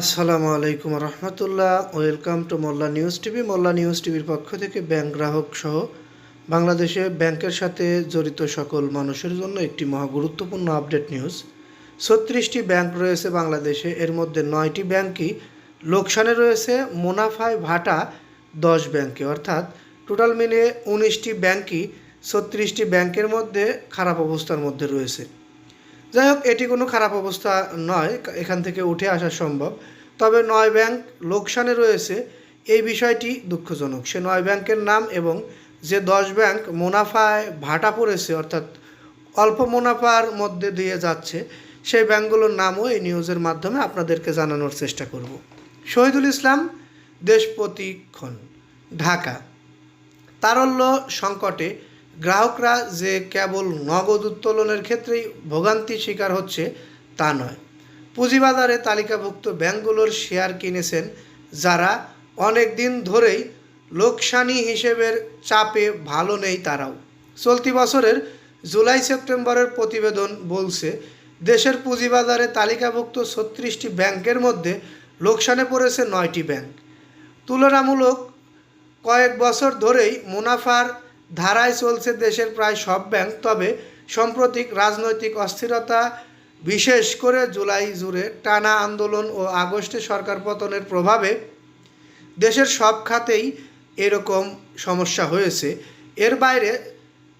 আসসালামু আলাইকুম রহমতুল্লাহ। Welcome to Molla news TV. Molla news টিভির পক্ষ থেকে ব্যাংক গ্রাহক সহ বাংলাদেশে ব্যাংকের সাথে জড়িত সকল মানুষের জন্য একটি মহা গুরুত্বপূর্ণ আপডেট নিউজ। ছত্রিশটি ব্যাংক রয়েছে বাংলাদেশে। এর মধ্যে নয়টি ব্যাংকই লোকসানে রয়েছে। মুনাফায় ভাটা দশ ব্যাংকে। অর্থাৎ টোটাল মিলিয়ে উনিশটি ব্যাংকই ছত্রিশটি ব্যাংকের মধ্যে খারাপ অবস্থার মধ্যে রয়েছে। যাই হোক, এটি কোনো খারাপ অবস্থা নয়, এখান থেকে উঠে আসা সম্ভব। তবে নয় ব্যাংক লোকসানে রয়েছে, এই বিষয়টি দুঃখজনক। সে নয় ব্যাংকের নাম এবং যে দশ ব্যাংক মুনাফায় ভাটা পড়েছে, অর্থাৎ অল্প মুনাফার মধ্যে দিয়ে যাচ্ছে, সেই ব্যাংকগুলোর নামও এই নিউজের মাধ্যমে আপনাদেরকে জানানোর চেষ্টা করব। শহীদুল ইসলাম দেশপ্রতিক্ষণ, ঢাকা। তারল্য সংকটে গ্রাহকরা যে কেবল নগদ উত্তোলনের ক্ষেত্রেই ভোগান্তি শিকার হচ্ছে, তা নয়। পুঁজিবাজারে তালিকাভুক্ত ব্যাংকগুলোর শেয়ার কিনেছেন যারা অনেক দিন ধরেই লোকসানি হিসেবের চাপে ভালো নেই তারাও। চলতি বছরের জুলাই সেপ্টেম্বরের প্রতিবেদন বলছে, দেশের পুঁজিবাজারে তালিকাভুক্ত ছত্রিশটি ব্যাংকের মধ্যে লোকসানে পড়েছে নয়টি ব্যাংক। তুলনামূলক কয়েক বছর ধরেই মুনাফার ধারায় চলছে দেশের প্রায় সব ব্যাংক, তবে সাম্প্রতিক রাজনৈতিক অস্থিরতা, বিশেষ করে জুলাই জুড়ে টানা আন্দোলন ও আগস্টে সরকার পতনের প্রভাবে দেশের সব খাতেই এরকম সমস্যা হয়েছে। এর বাইরে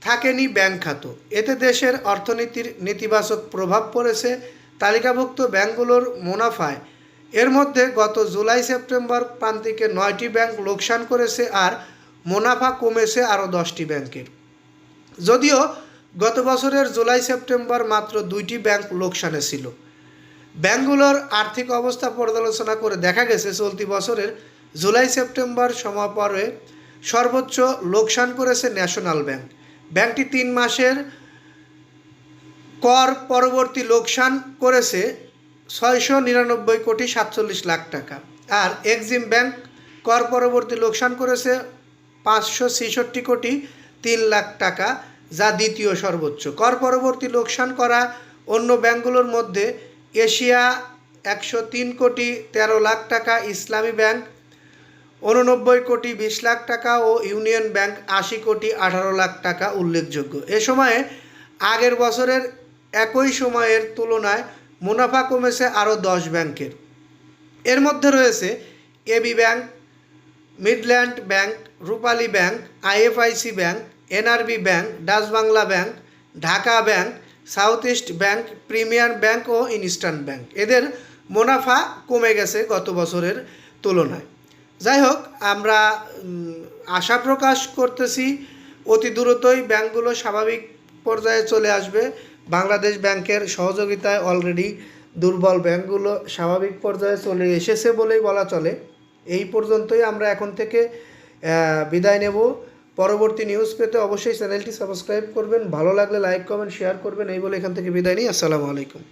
থাকেনি ব্যাংক খাত এতে দেশের অর্থনীতির নেতিবাচক প্রভাব পড়েছে। তালিকাভুক্ত ব্যাংকগুলোর মুনাফায়। এর মধ্যে গত জুলাই সেপ্টেম্বর প্রান্তিকে নয়টি ব্যাংক লোকসান করেছে আর মুনাফা কমেছে আরও দশটি ব্যাংকের। যদিও গত বছরের জুলাই সেপ্টেম্বর মাত্র দুইটি ব্যাংক লোকসানে ছিল। ব্যাংকগুলোর আর্থিক অবস্থা পর্যালোচনা করে দেখা গেছে, চলতি বছরের জুলাই সেপ্টেম্বর সমাপরে সর্বোচ্চ লোকসান করেছে ন্যাশনাল ব্যাংক। ব্যাংকটি তিন মাসের কর পরবর্তী লোকসান করেছে ছয়শো নিরানব্বই কোটি সাতচল্লিশ লাখ টাকা। আর এক্সিম ব্যাংক কর পরবর্তী লোকসান করেছে পাঁচশো ছেষট্টি কোটি তিন লাখ টাকা, যা দ্বিতীয় সর্বোচ্চ। কর পরবর্তী লোকসান করা অন্য ব্যাংকগুলোর মধ্যে এশিয়া একশো তিন কোটি তেরো লাখ টাকা, ইসলামী ব্যাংক উননব্বই কোটি বিশ লাখ টাকা ও ইউনিয়ন ব্যাংক আশি কোটি আঠারো লাখ টাকা উল্লেখযোগ্য। এ সময়ে আগের বছরের একই সময়ের তুলনায় মুনাফা কমেছে আরও দশ ব্যাংকের। এর মধ্যে রয়েছে AB bank Midland bank, Rupali bank, IFIC bank, NRB bank, Dutch Bangla bank, Dhaka bank, South East bank, Premier bank ও ইনস্টার্ন ব্যাংক। এদের মুনাফা কমে গেছে গত বছরের তুলনায়। যাই হোক, আমরা আশা প্রকাশ করতেছি, অতি দ্রুতই ব্যাংকগুলো স্বাভাবিক পর্যায়ে চলে আসবে। বাংলাদেশ ব্যাংকের সহযোগিতায় অলরেডি দুর্বল ব্যাংকগুলো স্বাভাবিক পর্যায়ে চলে এসেছে বলেই বলা চলে। এই পর্যন্তই আমরা এখন থেকে বিদায় নেব। পরবর্তী নিউজ পেতে অবশ্যই চ্যানেলটি সাবস্ক্রাইব করবেন। ভালো লাগলে লাইক কমেন্ট শেয়ার করবেন। এই বলে এখান থেকে বিদায় নিই। আসসালামু আলাইকুম।